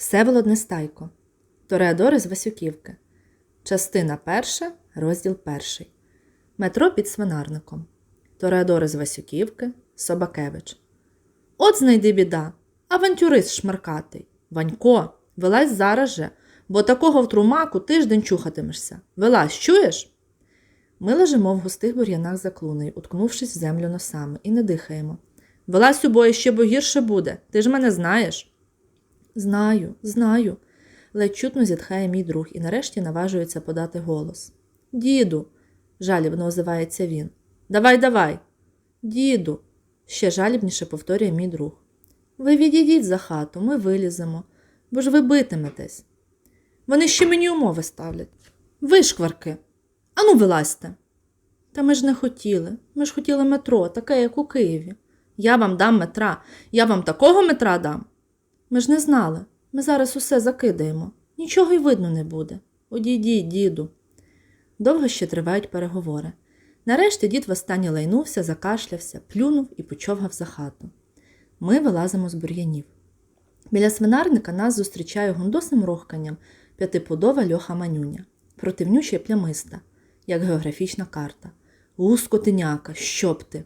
Всеволод Нестайко. Тореадори з Васюківки. Частина перша, розділ перший. Метро під свинарником. Тореадори з Васюківки. Собакевич. От знайди біда. Авантюрист шмаркатий. Ванько, вилазь зараз же, бо такого в трумаку тиждень чухатимешся. Вилазь, чуєш? Ми лежимо в густих бур'янах за клунею, уткнувшись в землю носами, і не дихаємо. Вилазь у бої ще, бо гірше буде. Ти ж мене знаєш. Знаю, знаю. ледь чутно зітхає мій друг і нарешті наважується подати голос. Діду, жалібно озивається він. Давай, давай. Діду, ще жалібніше повторює мій друг. Ви відійдіть за хату, ми виліземо, бо ж ви битиметесь. Вони ще мені умови ставлять. Вишкварки. Ану, вилазьте. Та ми ж не хотіли. Ми ж хотіли метро, таке, як у Києві. Я вам дам метра, я вам такого метра дам. Ми ж не знали. Ми зараз усе закидаємо. Нічого й видно не буде. Одійдіть, діду. Довго ще тривають переговори. Нарешті дід востаннє лайнувся, закашлявся, плюнув і почовгав за хату. Ми вилазимо з бур'янів. Біля свинарника нас зустрічає гундосним рохканням п'ятипудова льоха манюня, противнюча й плямиста, як географічна карта. Гускотиняка, щоб ти.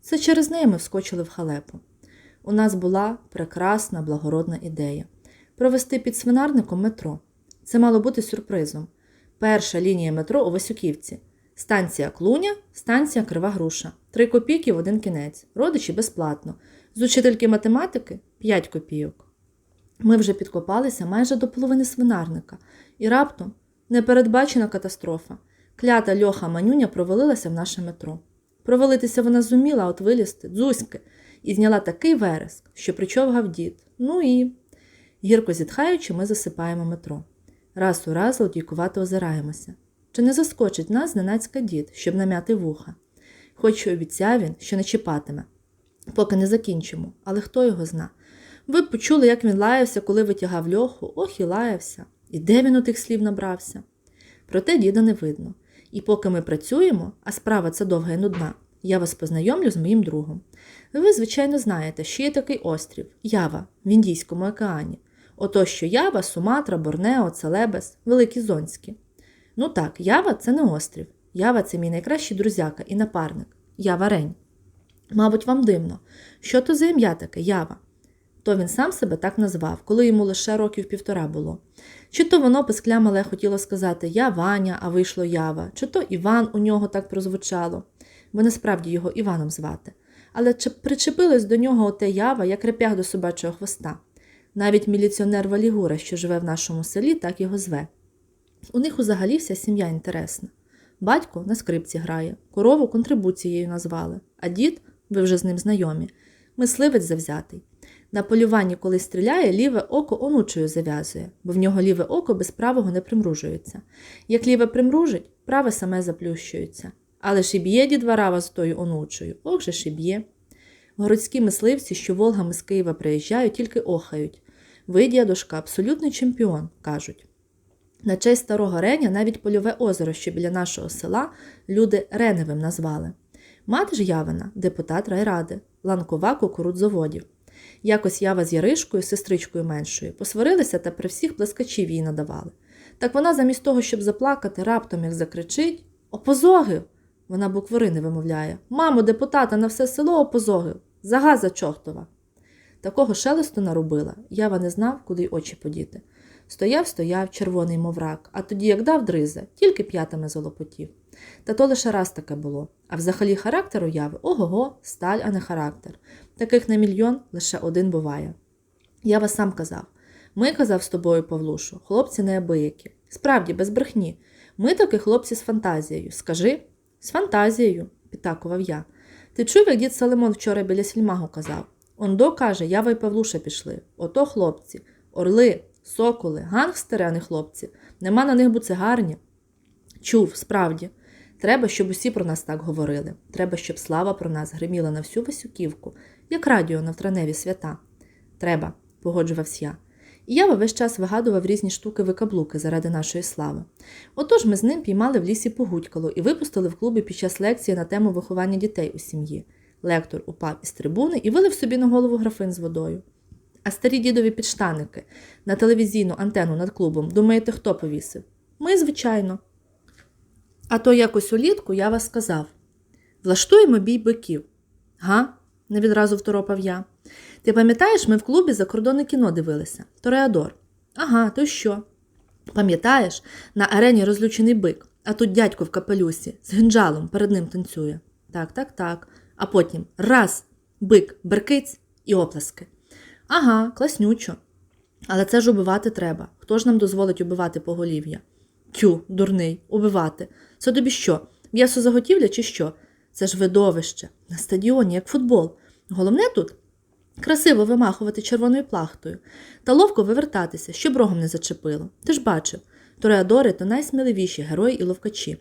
Це через неї ми вскочили в халепу. У нас була прекрасна благородна ідея провести під свинарником метро. Це мало бути сюрпризом. Перша лінія метро у Васюківці. Станція Клуня, станція Крива Груша. Три копійки в один кінець. Родичі безплатно. З учительки математики 5 копійок. Ми вже підкопалися майже до половини свинарника, і раптом непередбачена катастрофа. Клята льоха манюня провалилася в наше метро. Провалитися вона зуміла, от вилізти дзузьки, і зняла такий вереск, що причовгав дід. Ну і. Гірко зітхаючи, ми засипаємо метро. Раз у раз лодійкувато озираємося. Чи не заскочить нас зненацька дід, щоб намяти вуха? Хоч і обіцяв він, що не чіпатиме, поки не закінчимо, але хто його зна. Ви б почули, як він лаявся, коли витягав льоху, ох і лаявся. І де він у тих слів набрався? Проте діда не видно. І поки ми працюємо, а справа це довга і нудна, я вас познайомлю з моїм другом. Ви, звичайно, знаєте, що є такий острів Ява в Індійському океані. Ото що Ява, Суматра, Борнео, Целебес, Великі Зонські. Ну так, Ява це не острів. Ява це мій найкращий друзяка і напарник. Ява Рень. Мабуть, вам дивно, що то за ім'я таке Ява? То він сам себе так назвав, коли йому лише років півтора було. Чи то воно пискля мале хотіло сказати Я Ваня, а вийшло Ява, чи то Іван у нього так прозвучало, бо насправді його Іваном звати. Але чи причепилось до нього оте ява, як реп'ях до собачого хвоста. Навіть міліціонер Валігура, що живе в нашому селі, так його зве. У них взагалі вся сім'я інтересна. Батько на скрипці грає, корову контрибуцією назвали, а дід, ви вже з ним знайомі, мисливець завзятий. На полюванні, коли стріляє, ліве око онучою зав'язує, бо в нього ліве око без правого не примружується. Як ліве примружить, праве саме заплющується. Але ж і б'є дідварава з тою онучою, ох же ж б'є. Городські мисливці, що Волгами з Києва приїжджають, тільки охають. Ви, дядушка, абсолютний чемпіон, кажуть. На честь старого Реня навіть польове озеро, що біля нашого села, люди Реневим назвали. Мати ж Явина, депутат райради, ланкова кукурудзоводів. Якось ява з Яришкою, сестричкою меншою, посварилися та при всіх плескачів їй надавали. Так вона, замість того, щоб заплакати, раптом як закричить Опозогив! Вона буквари не вимовляє. Мамо, депутата на все село опозогив. Загаза чортова. Такого шелесту наробила, ява не знав, куди й очі подіти. Стояв, стояв, червоний, мов рак, а тоді, як дав дризе, тільки п'ятами золопотів. Та то лише раз таке було. А взагалі характер уяви ого-го, сталь, а не характер. Таких на мільйон лише один буває. Я вас сам казав. Ми, казав з тобою, Павлушу, хлопці неабиякі. Справді, без брехні. Ми таки хлопці з фантазією. Скажи. З фантазією, підтакував я. Ти чув, як дід Салимон вчора біля сільмагу казав? Ондо каже, й Павлуша пішли. Ото хлопці, орли, соколи, гангстери, а не хлопці. Нема на них буцегарні. Чув, справді. Треба, щоб усі про нас так говорили. Треба, щоб слава про нас гриміла на всю Васюківку, як радіо на втраневі свята. Треба, погоджувався я. І я весь час вигадував різні штуки викаблуки заради нашої слави. Отож ми з ним піймали в лісі погудькало і випустили в клубі під час лекції на тему виховання дітей у сім'ї. Лектор упав із трибуни і вилив собі на голову графин з водою. А старі дідові підштаники на телевізійну антенну над клубом, думаєте, хто повісив? Ми, звичайно. А то якось улітку я вас сказав влаштуємо бій биків. Га? не відразу второпав я. Ти пам'ятаєш, ми в клубі закордонне кіно дивилися Тореадор. Ага, то що? Пам'ятаєш, на арені розлючений бик, а тут дядько в капелюсі з гинджалом перед ним танцює. Так, так, так. А потім раз, бик, беркиць і оплески. Ага, класнючо. Але це ж убивати треба. Хто ж нам дозволить убивати поголів'я? Тю, дурний, убивати. Це тобі що? М'ясозаготівля чи що? Це ж видовище. На стадіоні, як футбол. Головне тут красиво вимахувати червоною плахтою та ловко вивертатися, щоб рогом не зачепило. Ти ж бачив, тореадори то найсміливіші герої і ловкачі.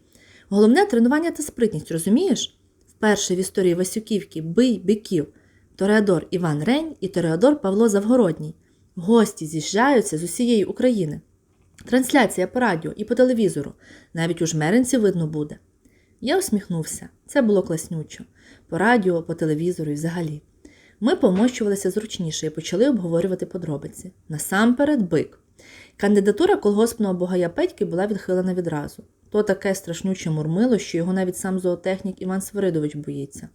Головне тренування та спритність, розумієш? Вперше в історії Васюківки бий биків. Тореадор Іван Рень і Тореадор Павло Завгородній. Гості з'їжджаються з усієї України. Трансляція по радіо і по телевізору. Навіть у жмеринці видно буде. Я усміхнувся. Це було класнючо. По радіо, по телевізору і взагалі. Ми помощувалися зручніше і почали обговорювати подробиці. Насамперед, бик. Кандидатура колгоспного богая Петьки була відхилена відразу. То таке страшнюче мурмило, що його навіть сам зоотехнік Іван Свиридович боїться.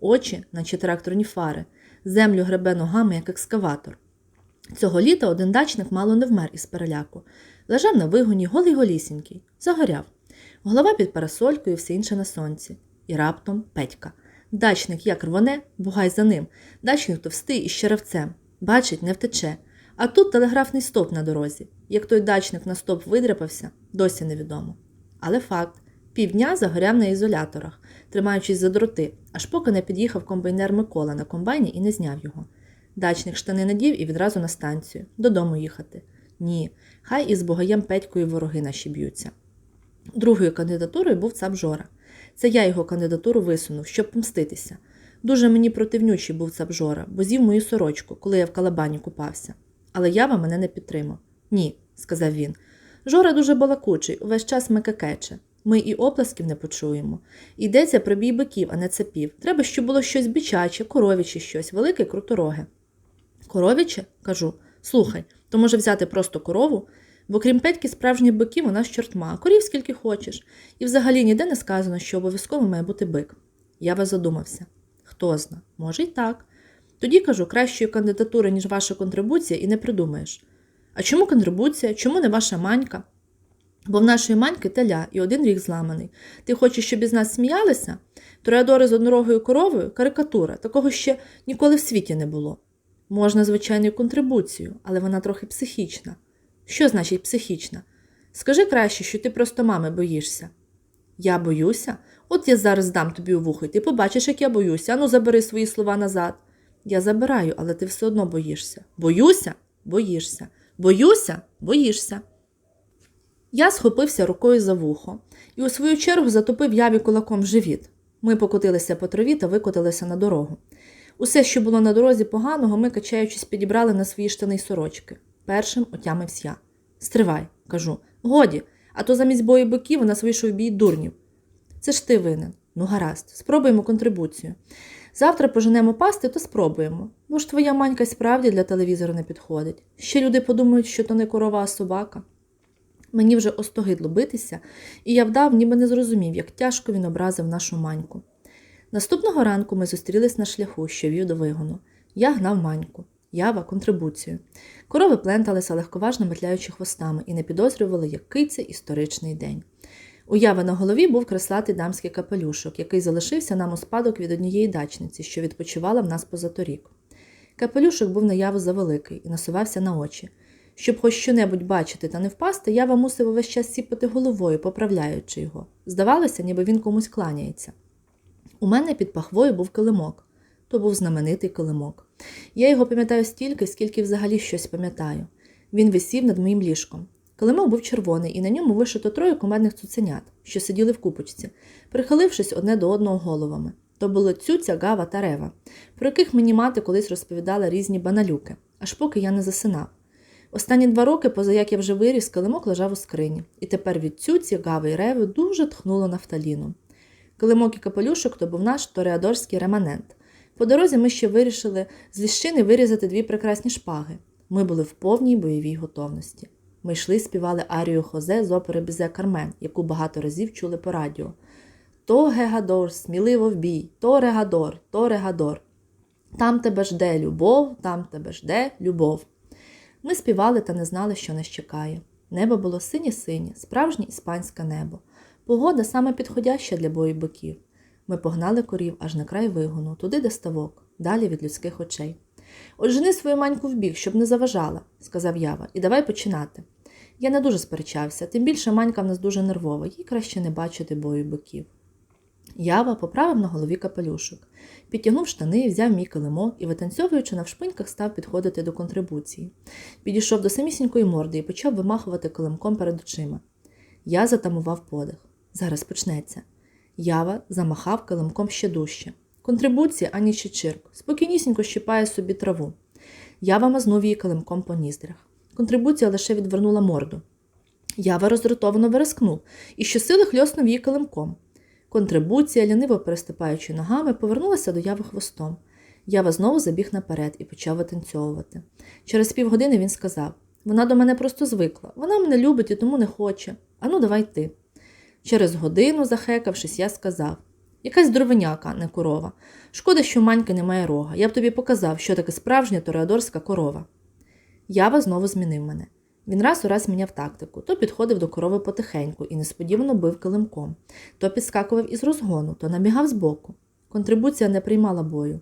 Очі, наче тракторні фари, землю гребе ногами, як екскаватор. Цього літа один дачник мало не вмер із переляку. Лежав на вигоні, голий голісінький, загоряв. Голова під парасолькою, все інше на сонці. І раптом Петька. Дачник як рвоне, бугай за ним. Дачник товстий із щеревцем. Бачить, не втече. А тут телеграфний стовп на дорозі. Як той дачник на стовп видряпався, досі невідомо. Але факт півдня загоряв на ізоляторах, тримаючись за дроти, аж поки не під'їхав комбайнер Микола на комбайні і не зняв його. Дачник штани надів і відразу на станцію, додому їхати. Ні, хай із богаєм Петькою вороги наші б'ються. Другою кандидатурою був цап Жора. Це я його кандидатуру висунув, щоб помститися. Дуже мені противнючий був цап Жора, бо з'їв мою сорочку, коли я в калабані купався. Але ява мене не підтримав. Ні, сказав він. Жора дуже балакучий, увесь час мекакече. Ми і оплесків не почуємо. Йдеться про бій биків, а не цапів. Треба, щоб було щось бичаче, коровіче щось, велике крутороге. Коровіче? кажу. Слухай, то може взяти просто корову? Бо крім Петьки, справжніх биків у нас чортма, корів скільки хочеш. І взагалі ніде не сказано, що обов'язково має бути бик. Я вас задумався. Хто зна, може й так. Тоді кажу, кращої кандидатури, ніж ваша контрибуція, і не придумаєш. А чому контрибуція? Чому не ваша манька? Бо в нашої маньки теля і один рік зламаний. Ти хочеш, щоб із нас сміялися? Тореадори з однорогою коровою карикатура, такого ще ніколи в світі не було. Можна, звичайно, контрибуцію, але вона трохи психічна. Що значить психічна? Скажи краще, що ти просто мами боїшся. Я боюся? От я зараз дам тобі у вухо, і ти побачиш, як я боюся. Ану, забери свої слова назад. Я забираю, але ти все одно боїшся. Боюся? Боїшся. Боюся? Боїшся. Я схопився рукою за вухо і у свою чергу затопив яві кулаком живіт. Ми покотилися по траві та викотилися на дорогу. Усе, що було на дорозі поганого, ми, качаючись, підібрали на свої штани й сорочки. Першим отямився я. Стривай, кажу. Годі, а то замість бою биків у нас вийшов бій дурнів. Це ж ти винен. Ну, гаразд, спробуємо контрибуцію. Завтра поженемо пасти, то спробуємо. Бо ж твоя манька справді для телевізора не підходить. Ще люди подумають, що то не корова, а собака. Мені вже остогидло битися, і я вдав, ніби не зрозумів, як тяжко він образив нашу маньку. Наступного ранку ми зустрілись на шляху, що вів до вигону. Я гнав маньку, ява контрибуцію. Корови пленталися, легковажно метляючи хвостами, і не підозрювали, який це історичний день. У яви на голові був креслатий дамський капелюшок, який залишився нам у спадок від однієї дачниці, що відпочивала в нас позаторік. Капелюшок був наяву завеликий і насувався на очі. Щоб хоч щонебудь бачити та не впасти, ява мусив увесь час сіпати головою, поправляючи його. Здавалося, ніби він комусь кланяється. У мене під пахвою був килимок. То був знаменитий килимок. Я його пам'ятаю стільки, скільки взагалі щось пам'ятаю. Він висів над моїм ліжком. Килимок був червоний, і на ньому вишито троє кумедних цуценят, що сиділи в купочці, прихилившись одне до одного головами. То були цюця, гава та рева, про яких мені мати колись розповідала різні баналюки, аж поки я не засинав. Останні два роки, поза як я вже виріс, килимок лежав у скрині, і тепер від цюці, гави й реви дуже тхнуло нафталіном. Килимок і капелюшок то був наш тореадорський реманент. По дорозі ми ще вирішили з ліщини вирізати дві прекрасні шпаги. Ми були в повній бойовій готовності. Ми йшли, співали арію Хозе з опери Бізе Кармен, яку багато разів чули по радіо. То Гегадор, сміливо в бій, то Регадор, то Регадор. Там тебе жде любов, там тебе жде любов. Ми співали та не знали, що нас чекає. Небо було синє-синє, справжнє іспанське небо. Погода саме підходяща для бою биків. Ми погнали корів аж на край вигону, туди, де ставок, далі від людських очей. От жени свою маньку вбіг, щоб не заважала, сказав Ява, і давай починати. Я не дуже сперечався, тим більше манька в нас дуже нервова, їй краще не бачити бою биків. Ява поправив на голові капелюшок, підтягнув штани, взяв мій килимок і, витанцьовуючи навшпиньках, став підходити до контрибуції. Підійшов до самісінької морди і почав вимахувати килимком перед очима. Я затамував подих. Зараз почнеться. Ява замахав килимком ще дужче. Контрибуція ані ще чирк. Спокійнісінько щипає собі траву. Ява мазнув її килимком по ніздрях. Контрибуція лише відвернула морду. Ява роздратовано верескнув і щосили хльоснув її килимком. Контрибуція, ліниво переступаючи ногами, повернулася до яви хвостом. Ява знову забіг наперед і почав витанцьовувати. Через півгодини він сказав: Вона до мене просто звикла, вона мене любить і тому не хоче. Ану, давай ти. Через годину, захекавшись, я сказав якась дровиняка, не корова. Шкода, що маньки немає рога. Я б тобі показав, що таке справжня тореадорська корова. Ява знову змінив мене. Він раз у раз міняв тактику, то підходив до корови потихеньку і несподівано бив килимком, то підскакував із розгону, то набігав збоку. Контрибуція не приймала бою.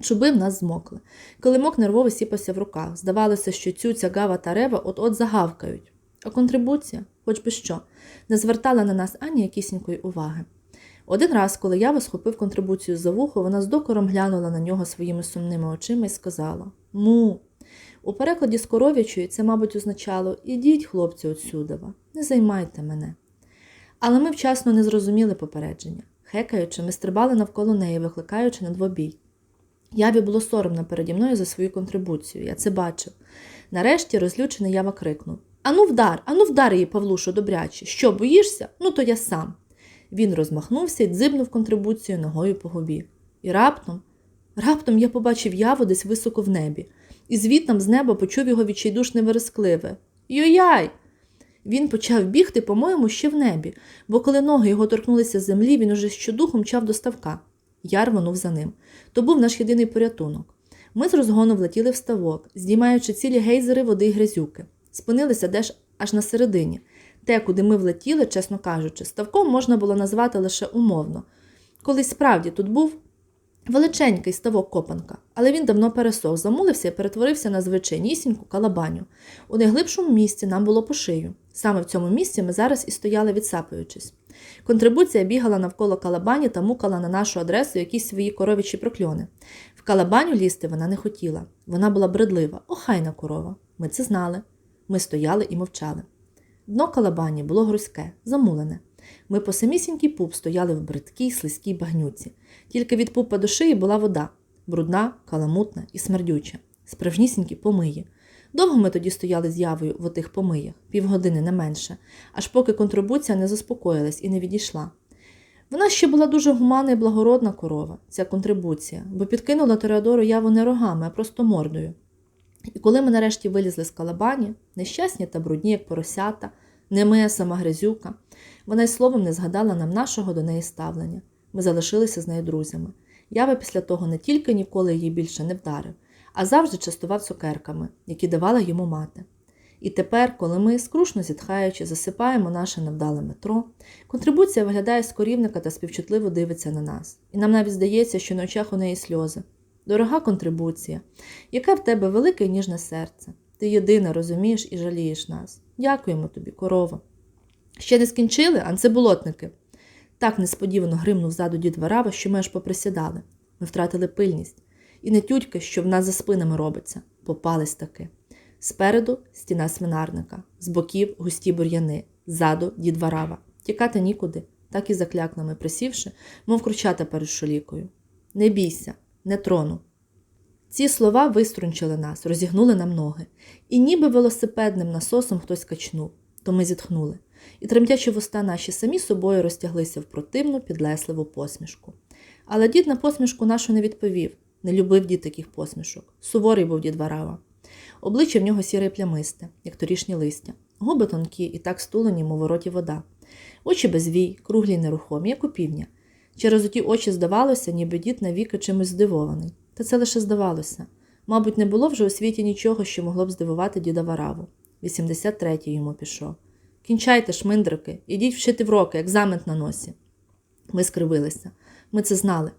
Чуби в нас змокли. Килимок нервово сіпався в руках. Здавалося, що цюця, гава та рева от-от загавкають. А контрибуція, хоч би що, не звертала на нас ані якісінької уваги. Один раз, коли я схопив контрибуцію за вухо, вона з докором глянула на нього своїми сумними очима і сказала Му. У перекладі з коров'ячої це, мабуть, означало Ідіть, хлопці, отсюдова, не займайте мене. Але ми вчасно не зрозуміли попередження. Хекаючи, ми стрибали навколо неї, викликаючи на двобій. Яві було соромно переді мною за свою контрибуцію, я це бачив. Нарешті розлючений ява крикнув Ану вдар, ану вдар її, Павлушу, добряче. Що, боїшся? Ну, то я сам. Він розмахнувся і дзибнув контрибуцію ногою по губі. І раптом, раптом я побачив яву десь високо в небі, і звідтам з неба почув його відчайдушне верескливе. Йой-яй! Він почав бігти, по-моєму, ще в небі, бо коли ноги його торкнулися з землі, він уже щодухом мчав до ставка. Я рвонув за ним. То був наш єдиний порятунок. Ми з розгону влетіли в ставок, здіймаючи цілі гейзери води й грязюки. Спинилися десь аж на середині. Те, куди ми влетіли, чесно кажучи, ставком можна було назвати лише умовно. Колись справді тут був величенький ставок копанка, але він давно пересох, замулився і перетворився на звичайнісіньку калабаню. У найглибшому місці нам було по шию. Саме в цьому місці ми зараз і стояли, відсапуючись. Контрибуція бігала навколо калабані та мукала на нашу адресу якісь свої коровичі прокльони. В калабаню лізти вона не хотіла. Вона була бредлива, охайна корова. Ми це знали. Ми стояли і мовчали. Дно калабані було грузьке, замулене. Ми по самісінький пуп стояли в бридкій, слизькій багнюці. Тільки від пупа до шиї була вода брудна, каламутна і смердюча, справжнісінькі помиї. Довго ми тоді стояли з явою в отих помиях, півгодини не менше, аж поки контрибуція не заспокоїлась і не відійшла. Вона ще була дуже гуманна і благородна корова, ця контрибуція, бо підкинула Тореадору яву не рогами, а просто мордою. І коли ми нарешті вилізли з калабані, нещасні та брудні, як поросята, не ми, сама грязюка, вона й словом не згадала нам нашого до неї ставлення. Ми залишилися з нею друзями. Ява після того не тільки ніколи її більше не вдарив, а завжди частував цукерками, які давала йому мати. І тепер, коли ми, скрушно зітхаючи, засипаємо наше невдале метро, контрибуція виглядає з корівника та співчутливо дивиться на нас. І нам навіть здається, що на очах у неї сльози. Дорога контрибуція, яке в тебе велике і ніжне серце. Ти єдина розумієш і жалієш нас. Дякуємо тобі, корова. Ще не скінчили, анцеболотники. Так несподівано гримнув ззаду дід Варава, що ми аж поприсідали. Ми втратили пильність. І не тютьки, що в нас за спинами робиться, попались таки. Спереду стіна свинарника, з боків густі бур'яни, ззаду дід Варава. Тікати нікуди, так і заклякнами присівши, мов кручата перед шолікою. Не бійся, не трону. Ці слова виструнчили нас, розігнули нам ноги, і ніби велосипедним насосом хтось качнув, то ми зітхнули, і тремтячі вуста наші самі собою розтяглися в противну підлесливу посмішку. Але дід на посмішку нашу не відповів. Не любив дід таких посмішок. Суворий був дід Варава. Обличчя в нього сіре плямисте, як торішні листя. Губи тонкі і так стулені, мов у роті вода. Очі без вій, круглі нерухомі, як у півня. Через оті очі здавалося, ніби дід навіки чимось здивований. Та це лише здавалося. Мабуть, не було вже у світі нічого, що могло б здивувати діда Вараву. 83-й йому пішов. Кінчайте, шминдрики, ідіть вчити вроки, екзамен на носі. Ми скривилися. Ми це знали.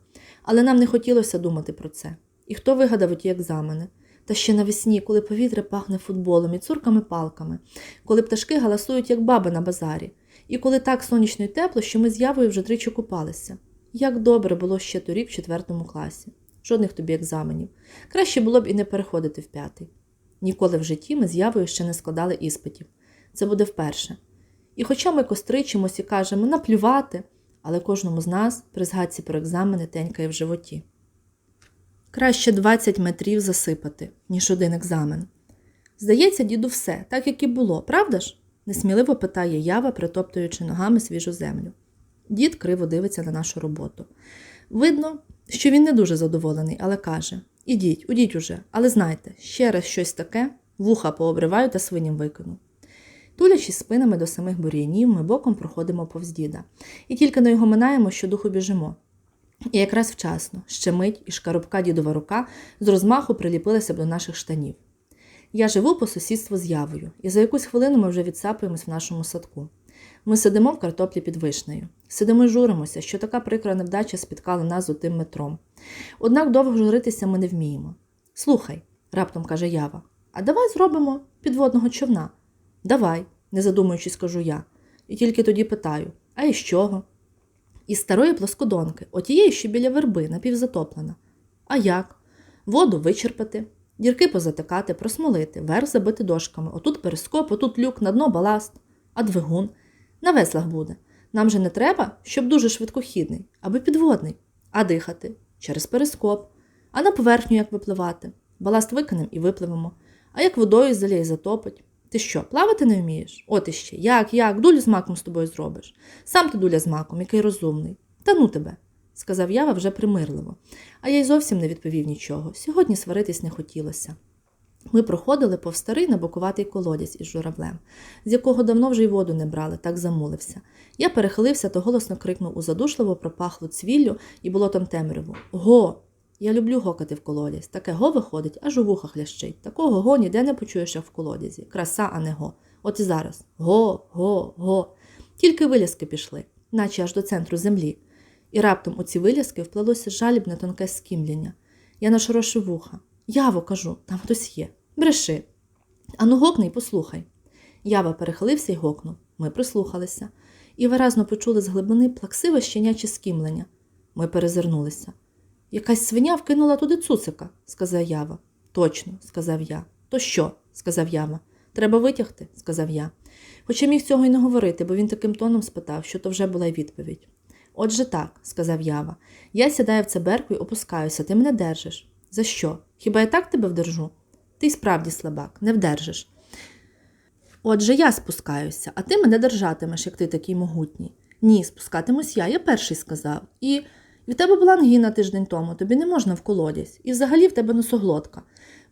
Але нам не хотілося думати про це. І хто вигадав ті екзамени? Та ще навесні, коли повітря пахне футболом і цурками-палками, коли пташки галасують, як баби на базарі, і коли так сонячно й тепло, що ми з явою вже тричі купалися. Як добре було ще торік в четвертому класі. Жодних тобі екзаменів. Краще було б і не переходити в п'ятий. Ніколи в житті ми з явою ще не складали іспитів. Це буде вперше. І хоча ми костричимось і кажемо наплювати, але кожному з нас при згадці про екзамени тенькає в животі. Краще 20 метрів засипати, ніж один екзамен. Здається, діду, все, так як і було, правда ж? Несміливо питає ява, притоптуючи ногами свіжу землю. Дід криво дивиться на нашу роботу. Видно, що він не дуже задоволений, але каже: Ідіть, удіть уже, але знайте, ще раз щось таке, вуха пообриваю та свиням викину. Тулячись спинами до самих бур'янів, ми боком проходимо повз діда, і тільки на його минаємо, що духу біжимо. І якраз вчасно, ще мить і шкарубка дідова рука з розмаху приліпилася б до наших штанів. Я живу по сусідству з явою, і за якусь хвилину ми вже відсапуємось в нашому садку. Ми сидимо в картоплі під вишнею. Сидимо й журимося, що така прикра невдача спіткала нас з тим метром. Однак довго журитися ми не вміємо. Слухай, раптом каже Ява, а давай зробимо підводного човна. Давай, не задумуючись, кажу я. І тільки тоді питаю: а із чого? Із старої плоскодонки, отієї, що біля верби, напівзатоплена. А як? Воду вичерпати, дірки позатикати, просмолити, верх забити дошками, отут перископ, отут люк, на дно баласт, а двигун. На веслах буде. Нам же не треба, щоб дуже швидкохідний, аби підводний, а дихати через перископ, а на поверхню як випливати. Баласт викинемо і випливемо. А як водою заліє затопить. Ти що, плавати не вмієш? От іще. Як, як, дулю з маком з тобою зробиш. Сам ти дуля з маком, який розумний. Та ну тебе, сказав Ява вже примирливо. А я й зовсім не відповів нічого. Сьогодні сваритись не хотілося. Ми проходили повз старий набокуватий колодязь із журавлем, з якого давно вже й воду не брали, так замулився. Я перехилився та голосно крикнув у задушливо пропахлу цвіллю і болотом темряву Го! Я люблю гокати в колодязь. Таке го виходить, аж у вухах лящить. Такого го ніде не почуєш, як в колодязі. Краса, а не го. От і зараз го, го, го. Тільки вилязки пішли, наче аж до центру землі. І раптом у ці вилязки вплелося жалібне тонке скімляння. Я нашорошив вуха. Яво, кажу, там хтось є. Бреши. Ану гокни й послухай. Ява перехилився й гокнув. Ми прислухалися і виразно почули з глибини плаксиве щеняче скімлення. Ми перезирнулися. Якась свиня вкинула туди цуцика, сказав Ява. Точно, сказав я. То що? сказав Ява. Треба витягти, сказав я. Хоча міг цього й не говорити, бо він таким тоном спитав, що то вже була й відповідь. Отже так, сказав Ява. Я сідаю в цеберку і опускаюся, ти мене держиш. За що? Хіба я так тебе вдержу? Ти справді слабак, не вдержиш. Отже, я спускаюся, а ти мене держатимеш, як ти такий могутній. Ні, спускатимусь я, я перший сказав. І і в тебе була ангіна тиждень тому, тобі не можна в колодязь. І взагалі в тебе носоглотка.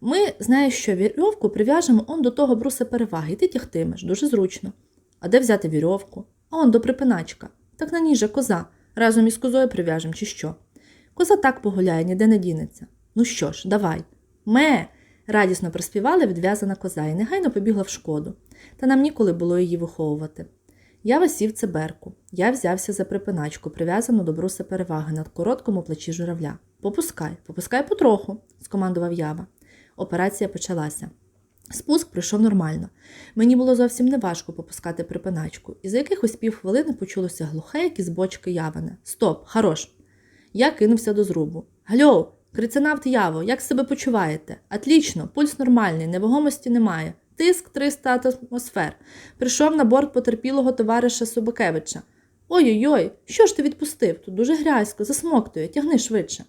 Ми, знаєш що, вірьовку прив'яжемо он до того бруса переваги, і ти тягтимеш, дуже зручно. А де взяти вірьовку? А он до припиначка. Так на ній же коза. Разом із козою прив'яжемо, чи що? Коза так погуляє, ніде не дінеться. Ну що ж, давай. Ме. радісно приспівала відв'язана коза і негайно побігла в шкоду. Та нам ніколи було її виховувати. Я висів циберку. Я взявся за припиначку, прив'язану до бруса переваги на короткому плечі журавля. Попускай, попускай потроху, скомандував ява. Операція почалася. Спуск пройшов нормально. Мені було зовсім неважко попускати припиначку, і за якихось півхвилини почулося глухе, як із бочки яване. Стоп, хорош. Я кинувся до зрубу. Гальоу, криценавт Яво, як себе почуваєте? Атлічно, пульс нормальний, невагомості немає. Тиск 300 атмосфер. Прийшов на борт потерпілого товариша Собакевича. Ой-ой-ой, що ж ти відпустив? Тут дуже грязько, засмоктує, тягни швидше.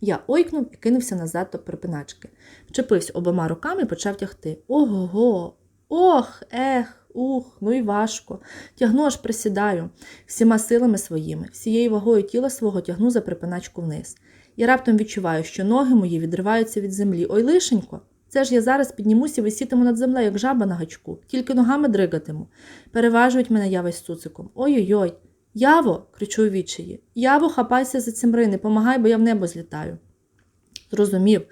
Я ойкнув і кинувся назад до припиначки. Вчепився обома руками і почав тягти. Ого-го, ох, ех, Ух, ну і важко. Тягну аж присідаю, всіма силами своїми, всією вагою тіла свого тягну за припиначку вниз. І раптом відчуваю, що ноги мої відриваються від землі. Ой, лишенько! Це ж я зараз піднімуся і висітиму над землею, як жаба на гачку, тільки ногами дригатиму. Переважують мене ява з цуциком. Ой-ой-ой. Яво, кричу у відчаї. Яво, хапайся за цимрини, помагай, бо я в небо злітаю. Зрозумів,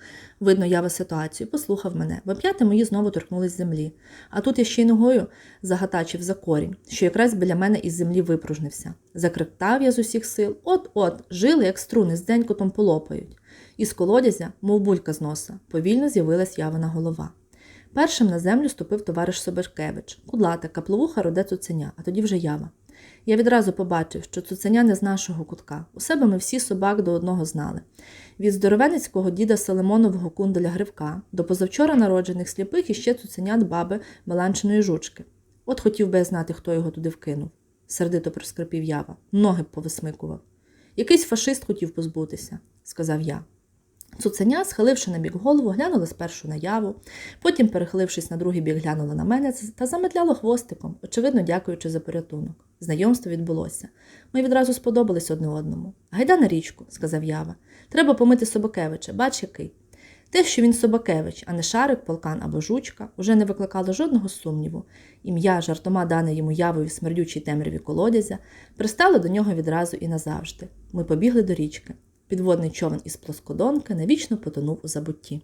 видно, ява ситуацію, послухав мене, бо п'яти мої знову торкнулись землі. А тут я ще й ногою загатачив за корінь, що якраз біля мене із землі випружнився. Закриктав я з усіх сил, от-от, жили, як струни, з денькотом полопають. Із колодязя, мов булька з носа, повільно з'явилась явина голова. Першим на землю ступив товариш Собашкевич, кудлата, капловуха роде цуценя, а тоді вже ява. Я відразу побачив, що цуценя не з нашого кутка. У себе ми всі собак до одного знали. Від здоровеницького діда Соломонового кунделя Гривка до позавчора народжених сліпих і ще цуценят баби Баланчиної жучки. От хотів би я знати, хто його туди вкинув, сердито проскрипів ява, ноги б повисмикував. Якийсь фашист хотів позбутися, сказав я. Цуценя, схиливши на бік голову, глянула спершу на яву, потім, перехилившись на другий бік, глянула на мене та заметляло хвостиком, очевидно, дякуючи за порятунок. Знайомство відбулося. Ми відразу сподобались одне одному. Гайда на річку, сказав Ява. Треба помити Собакевича, бач який. Те, що він Собакевич, а не Шарик, Полкан або Жучка, уже не викликало жодного сумніву. Ім'я, жартома дане йому явою в смердючій темряві колодязя, пристало до нього відразу і назавжди. Ми побігли до річки. Підводний човен із плоскодонки навічно потонув у забутті.